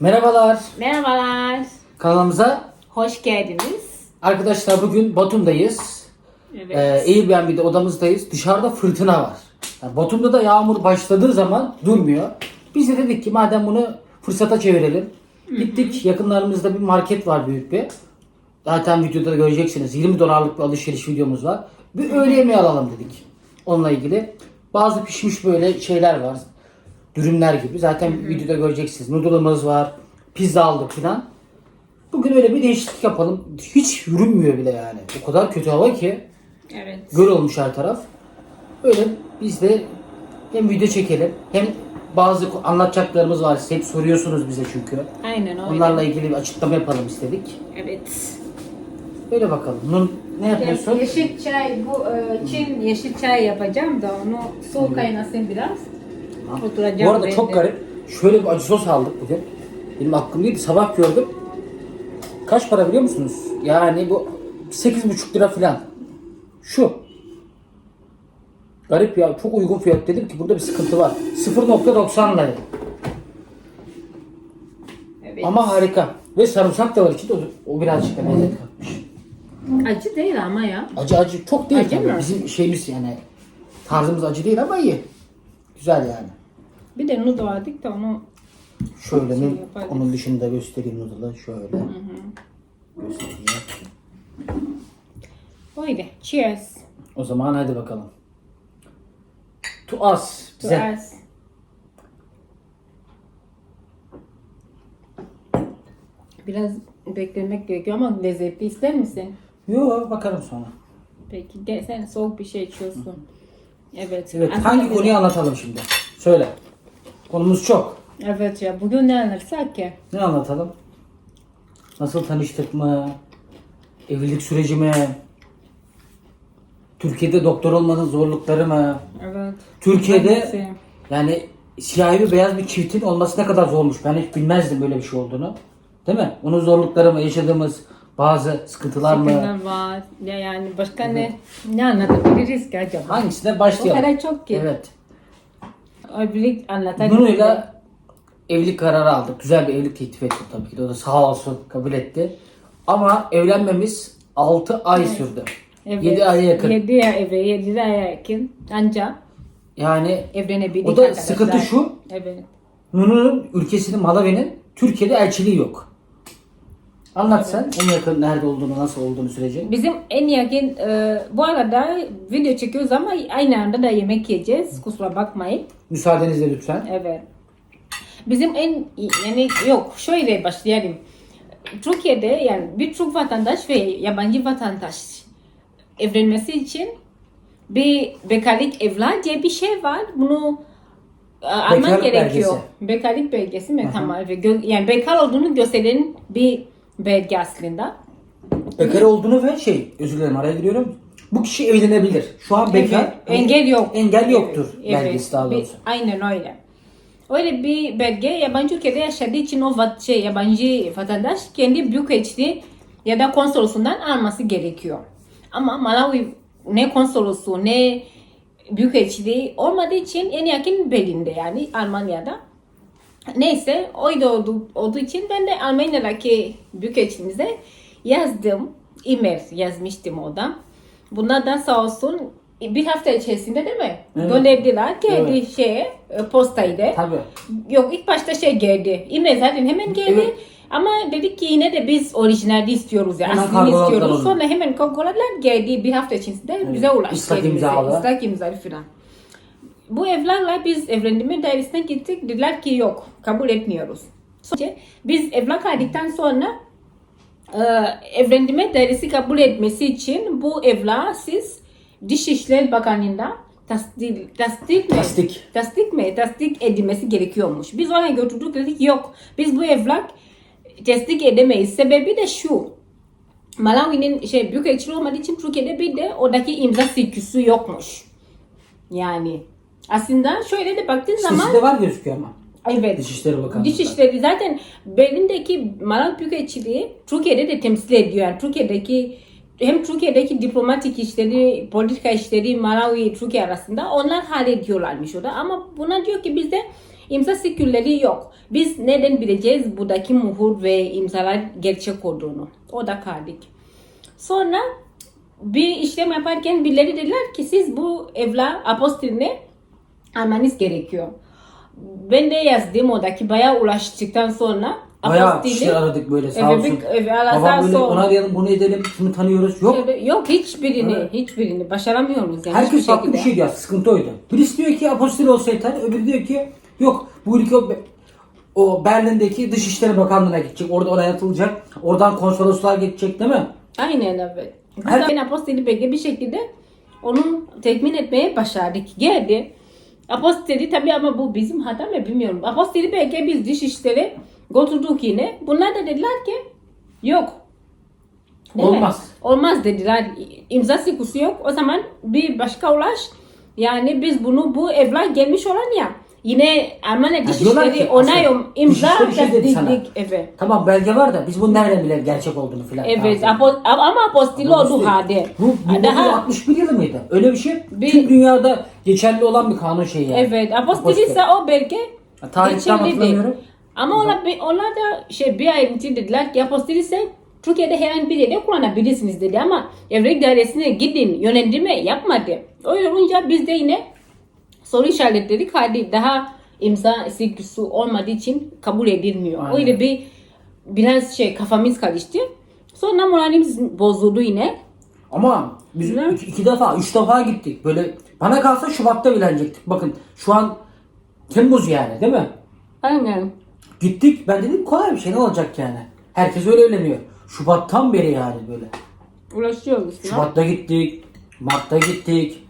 Merhabalar Merhabalar. kanalımıza. Hoş geldiniz. Arkadaşlar bugün Batum'dayız. Evet. Ee, Airbnb'de odamızdayız. Dışarıda fırtına var. Yani Batum'da da yağmur başladığı zaman durmuyor. Biz de dedik ki madem bunu fırsata çevirelim. Gittik yakınlarımızda bir market var büyük bir. Zaten videoda da göreceksiniz. 20 dolarlık bir alışveriş videomuz var. Bir öğle yemeği alalım dedik. Onunla ilgili. Bazı pişmiş böyle şeyler var. Dürümler gibi. Zaten videoda göreceksiniz. Noodle'ımız var. Pizza aldık filan. Bugün öyle bir değişiklik yapalım. Hiç yürünmüyor bile yani. O kadar kötü hava ki. evet. Göl olmuş her taraf. Öyle biz de hem video çekelim hem bazı anlatacaklarımız var. Siz hep soruyorsunuz bize çünkü. Aynen öyle. Onlarla ilgili bir açıklama yapalım istedik. Evet. Öyle bakalım. Nur ne yapıyorsun? Yeşil çay, bu e, Çin yeşil çay yapacağım da onu soğuk kaynasın biraz. Oturacağım Bu arada çok garip. Şöyle bir acı sos aldık bugün. Benim aklım değil. Sabah gördüm. Kaç para biliyor musunuz? Yani bu 8,5 lira falan. Şu. Garip ya. Çok uygun fiyat. Dedim ki burada bir sıkıntı var. 0.90 lira. Evet. Ama harika. Ve sarımsak da var içinde. O, o birazcık da lezzet katmış. Acı değil ama ya. Acı acı. Çok değil Acı tabii. Bizim şeyimiz yani. Tarzımız acı değil ama iyi. Güzel yani. Bir de noodle aldık da onu Şöyle Şey mi? yaparız. Onun dışında göstereyim noodle'ı. Şöyle. Göstereyim. öyle. Cheers. O zaman hadi bakalım. To us. To Bize. us. Biraz beklemek gerekiyor ama lezzetli ister misin? Yo bakarım sonra. Peki gel sen soğuk bir şey içiyorsun. Evet. Evet Aslında hangi konuyu anlatalım şimdi? Söyle. Konumuz çok. Evet ya bugün ne anlatsak ki? Ne anlatalım? Nasıl tanıştık mı? Evlilik süreci mi? Türkiye'de doktor olmanın zorlukları mı? Evet. Türkiye'de Hangisi? yani siyahi ve beyaz bir çiftin olması ne kadar zormuş. Ben hiç bilmezdim böyle bir şey olduğunu. Değil mi? Onun zorlukları mı? Yaşadığımız bazı sıkıntılar mı? Sıkıntılar var. Ya yani başka ne ne anlatabiliriz ki acaba? Hangisine O başlayalım? kadar çok ki. Evet. Evlilik anlatabiliriz. Nunu'yla evlilik kararı aldık. Güzel bir evlilik teklif etti tabii ki de. O da sağ olsun kabul etti. Ama evlenmemiz 6 ay sürdü. Evet. 7 aya yakın. 7 ay, evet, 7 aya yakın. Ancak Yani evlenebildik o da arkadaşlar. sıkıntı şu. Evet. Nunu'nun ülkesinin Malawi'nin Türkiye'de elçiliği yok. Anlat sen en yakın nerede olduğunu, nasıl olduğunu süreci. Bizim en yakın e, bu arada video çekiyoruz ama aynı anda da yemek yiyeceğiz. Kusura bakmayın. Müsaadenizle lütfen. Evet. Bizim en yani yok şöyle başlayalım. Türkiye'de yani birçok vatandaş ve yabancı vatandaş evlenmesi için bir bekarlık evlat diye bir şey var. Bunu e, alman gerekiyor. belgesi. Bekarlık belgesi mi? Tamam. Yani bekar olduğunu gösteren bir belge aslında. Bekar olduğunu ve şey, özür dilerim araya giriyorum. Bu kişi evlenebilir. Şu an bekar. Evet, engel yok. Engel yoktur Evet, belgesi daha bir- doğrusu. aynen öyle. Öyle bir belge yabancı ülkede yaşadığı için o vat, şey, yabancı vatandaş kendi büyükelçiliği ya da konsolosundan alması gerekiyor. Ama Malawi ne konsolosu ne büyükelçiliği olmadığı için en yakın Berlin'de yani Almanya'da. Neyse oydu olduğu, olduğu için ben de Almanya'daki büyükelçiliğimize yazdım. E-mail yazmıştım oradan. Bunlar da sağ olsun bir hafta içerisinde değil mi? Evet. Gönderdiler kendi Evet. şeye, e, postaydı. Tabii. Yok ilk başta şey geldi. E-mail zaten hemen geldi. Evet. Ama dedik ki yine de biz orijinali istiyoruz. Yani Hemen aslını istiyoruz. Sonra hemen kargoladılar geldi bir hafta içerisinde bize ulaştı. Elimize. imzalı. Islak imzalı falan. Bu evlerle biz evlendirme dairesine gittik. Dediler ki yok kabul etmiyoruz. Sonra biz evrak aldıktan sonra e, evlendirme dairesi kabul etmesi için bu evla siz Dışişleri Bakanlığı'nda tasdik, tasdik mi? Tasdik. Tasdik mi? Tasdik edilmesi gerekiyormuş. Biz ona götürdük dedik yok. Biz bu evrak tasdik edemeyiz. Sebebi de şu. Malawi'nin şey büyükelçiliği olmadığı için Türkiye'de bir de oradaki imza silküsü yokmuş. Yani aslında şöyle de baktığın zaman Sizde var gözüküyor ama. evet Dışişleri Bakanlığı. Dışişleri zaten Berlin'deki Malawi Büyükelçiliği Türkiye'de de temsil ediyor. Yani Türkiye'deki hem Türkiye'deki diplomatik işleri, politika işleri Malawi Türkiye arasında onlar hallediyorlarmış orada. Ama buna diyor ki bizde imza sikülleri yok. Biz neden bileceğiz buradaki muhur ve imzalar gerçek olduğunu? O da kaldık. Sonra bir işlem yaparken birileri dediler ki siz bu evla apostilini almanız gerekiyor. Ben de yazdım oradaki bayağı ulaştıktan sonra Bayağı kişi aradık böyle sağ Evet, olsun. evet, Allah Babam sağ böyle olsun. onu arayalım bunu edelim şunu tanıyoruz. Yok. Evet, Yok hiçbirini, Evet. hiçbirini başaramıyoruz yani Herkes hiçbir farklı bir şekilde. şey diyor. Sıkıntı oydu. Birisi diyor ki apostil olsa yeter. Öbürü diyor ki yok bu ülke o, o Berlin'deki Dışişleri Bakanlığı'na gidecek. Orada onaylatılacak. Oradan konsolosluğa geçecek değil mi? Aynen evet. Biz Her- de apostili belge bir şekilde onu temin etmeye başardık. Geldi. Apostili tabii ama bu bizim hata mı bilmiyorum. Apostili belge biz dışişleri götürdük yine. Bunlar da dediler ki yok. Değil mi? Olmaz. Olmaz dediler. İmza sikusu yok. O zaman bir başka ulaş. Yani biz bunu bu evlat gelmiş olan ya. Yine Almanya diyorlar ki Dışişleri onay aslında imza Dışişleri şey dedi sana. dedik. Evet. Tamam belge var da biz bunun nereden bilelim gerçek olduğunu filan. Evet apo- ama oldu Apostili. hadi. Bu Daha 1961 yılı mıydı? Öyle bir şey. Bir- Tüm dünyada geçerli olan bir kanun şeyi yani. Evet, apostili Apostil. ise o belge Ha, tarihten geçerli değil. hatırlamıyorum. Ama onlar, onlar da şey bir ayrıntı dediler ki apostili ise Türkiye'de herhangi bir yerde kullanabilirsiniz dedi ama evlilik dairesine gidin yönlendirme yapmadı. Öyle olunca biz de yine soru işaretledik. Hadi daha imza silgisi olmadığı için kabul edilmiyor. Aynen. Öyle bir biraz şey kafamız karıştı. Sonra moralimiz bozuldu yine. Ama biz Ne? iki, iki defa, üç defa gittik. Böyle bana kalsa Şubat'ta evlenecektik. Bakın şu an Temmuz yani değil mi? Aynen. Gittik. Ben dedim kolay bir şey ne olacak yani. Herkes öyle evleniyor. Şubat'tan beri yani böyle. Ulaşıyoruz. ya. Şubat'ta gittik. Mart'ta gittik.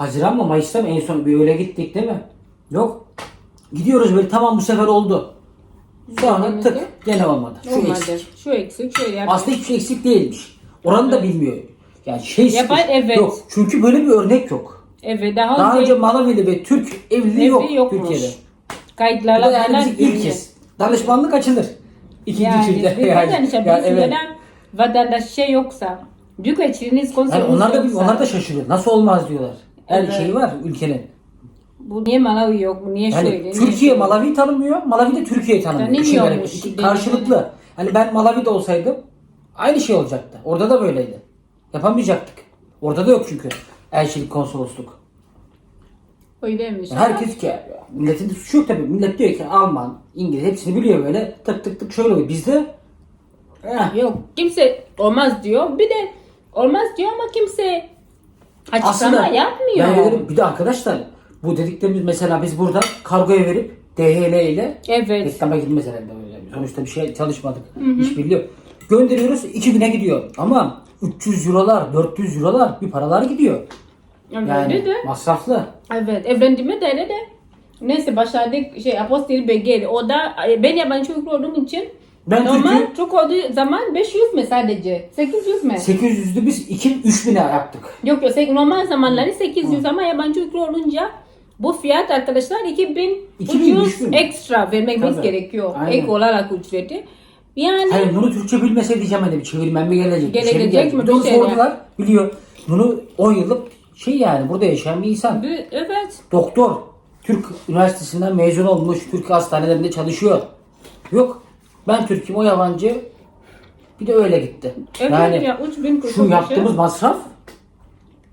Haziran mı Mayıs'ta mı en son bir öyle gittik değil mi? Yok. Gidiyoruz böyle tamam bu sefer oldu. Sonra tık gene olmadı. Şu eksik. Şu eksik, şu eksik. Aslında hiçbir şey eksik değilmiş. Oranı da bilmiyor. Yani şey Yapan sıkış- evet. yok. Çünkü böyle bir örnek yok. Evet daha, Daha önce, Malavili ve Türk evliliği yok evli yokmuş. Türkiye'de. Bu Kayıtlarla da yani bizim ilk kez. Danışmanlık açılır. İkinci Yani türde. yani, işte biz evet. neden vatandaş şey yoksa büyük elçiliğiniz konsolunuz Yani onlar da onlar da şaşırıyor. Nasıl olmaz diyorlar. Her Evet. şey var ülkenin. bu niye Malawi yok bu niye Yani şöyle niye Türkiye? Malawi tanımıyor, Malawi de Türkiye'yi tanımıyor. İki- dediğin Karşılıklı. Hani ben Malawi'de olsaydım aynı şey olacaktı. Orada da böyleydi. Yapamayacaktık. Orada da yok çünkü elçilik, konsolosluk. Öyleymiş. Yani herkes ki milletin de suçu yok tabii. Millet diyor ki Alman, İngiliz hepsini biliyor böyle. Tık tık tık şöyle oluyor. Bizde eh, Yok kimse olmaz diyor. Bir de olmaz diyor ama kimse açıklama aslında yapmıyor. ben dedim, bir de arkadaşlar bu dediklerimiz mesela biz burada kargoya verip DHL ile Evet. reklama girmez herhalde böyle. Sonuçta bir şey çalışmadık. Hiç biliyor. Gönderiyoruz iki güne gidiyor. Ama 300 eurolar, 400 eurolar bir paralar gidiyor. Yani, Yani de. masraflı. Evet evlendiğime de öyle de. Neyse başladık şey apostili belgeli. O da e, ben yabancı çocuk olduğum için Ben normal Türk'üm. çok olduğu zaman 500 mi sadece? 800 mi? 800'lü biz 2 3000'e yaptık. Yok yok normal zamanları 800 ama yabancı ülke olunca bu fiyat arkadaşlar 2000 2000, ucuz 3000. ekstra vermemiz Tabii. gerekiyor. Aynen. Ek olarak ücreti. Yani Hani bunu Türkçe bilmese diyeceğim hani çevirmen mi gelecek? şey Gelecek gelecek? mi? Bir şey sordular. Biliyor. Bunu 10 yıllık şey yani burada yaşayan bir insan. bir- evet. Doktor. Türk Üniversitesi'nden mezun olmuş. Türk hastanelerinde çalışıyor. Yok. Ben Türk'üm o yabancı. Bir de öyle gitti. Evet yani ya 3000 kuruşu şu şey. yaptığımız masraf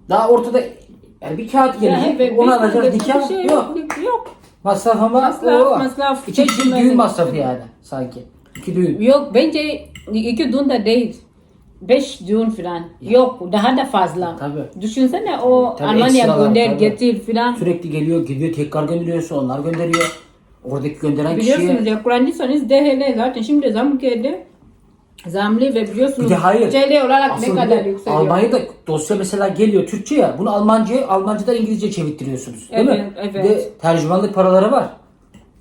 daha ortada yani bir kağıt Ya gelecek. evet, onu alacağız nikah. şey yok. yok. Masraf ama Masraf, o. masraf. İki, Çeşme- düğün masrafı yani sanki. İki düğün. Yok bence iki düğün de değil. Beş düğün falan. Yok daha da fazla. Tabii. Düşünsene o Tabii, Almanya gönder tabii. getir falan. Sürekli geliyor gidiyor tekrar gönderiyorsa onlar gönderiyor. Oradaki gönderen Biliyorsunuz kişiye ya kullanırsanız DHL zaten şimdi zam geldi. Zamlı ve biliyorsunuz Bir de hayır. TL olarak Asıl ne kadar yükseliyor. Almanya'da dosya mesela geliyor Türkçe ya. Bunu Almanca'ya, Almancadan İngilizce çevirttiriyorsunuz. Değil mi? Evet, Bir evet. de tercümanlık paraları var.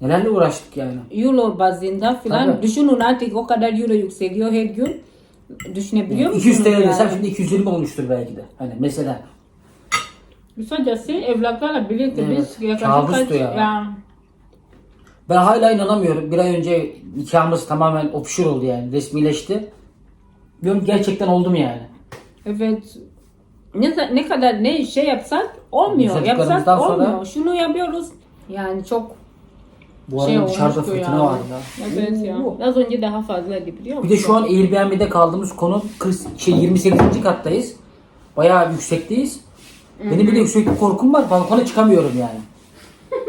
Nelerle uğraştık yani. Euro bazında filan Tabii. düşünün artık o kadar euro yükseliyor her gün. Düşünebiliyor musunuz? 200 TL yani? desem şimdi 220 olmuştur belki de. Hani mesela. Kısacası evlatlarla birlikte Evet, biz yaklaşık kaç... ya. ya. Ben hala inanamıyorum. Bir ay önce nikahımız tamamen official oldu yani. Resmileşti. Diyorum gerçekten oldu mu yani? Evet. Ne, ne kadar ne şey yapsak olmuyor. Yapsak sonra- olmuyor. Şunu yapıyoruz. Yani çok Bu arada şey dışarıda olmuştu fırtına ya. var ya. Evet ya. Az önce daha fazlaydı biliyor musun? Bir de şu an Airbnb'de kaldığımız konu 40, şey 28. kattayız. Bayağı yüksekteyiz. Benim bir de yükseklik korkum var. Balkona çıkamıyorum yani.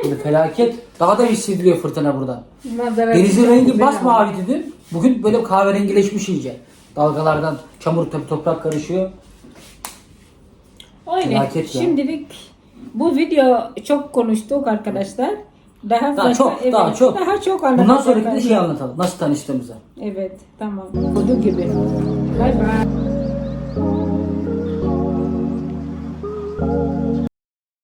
Böyle felaket. Daha da hissediliyor fırtına buradan. Manzara Denizin rengi güzel ama. basmavi dün. Bugün böyle kahverengileşmiş iyice. Dalgalardan çamur tabii toprak karışıyor. Ya. Şimdilik bu video çok konuştuk arkadaşlar. Daha, Daha fazla- çok, daha çok. Daha çok Bundan anlatacak sonraki de var. şey anlatalım. Nasıl tanıştığımızı. Evet, tamam. Olduğu gibi. Bye bye.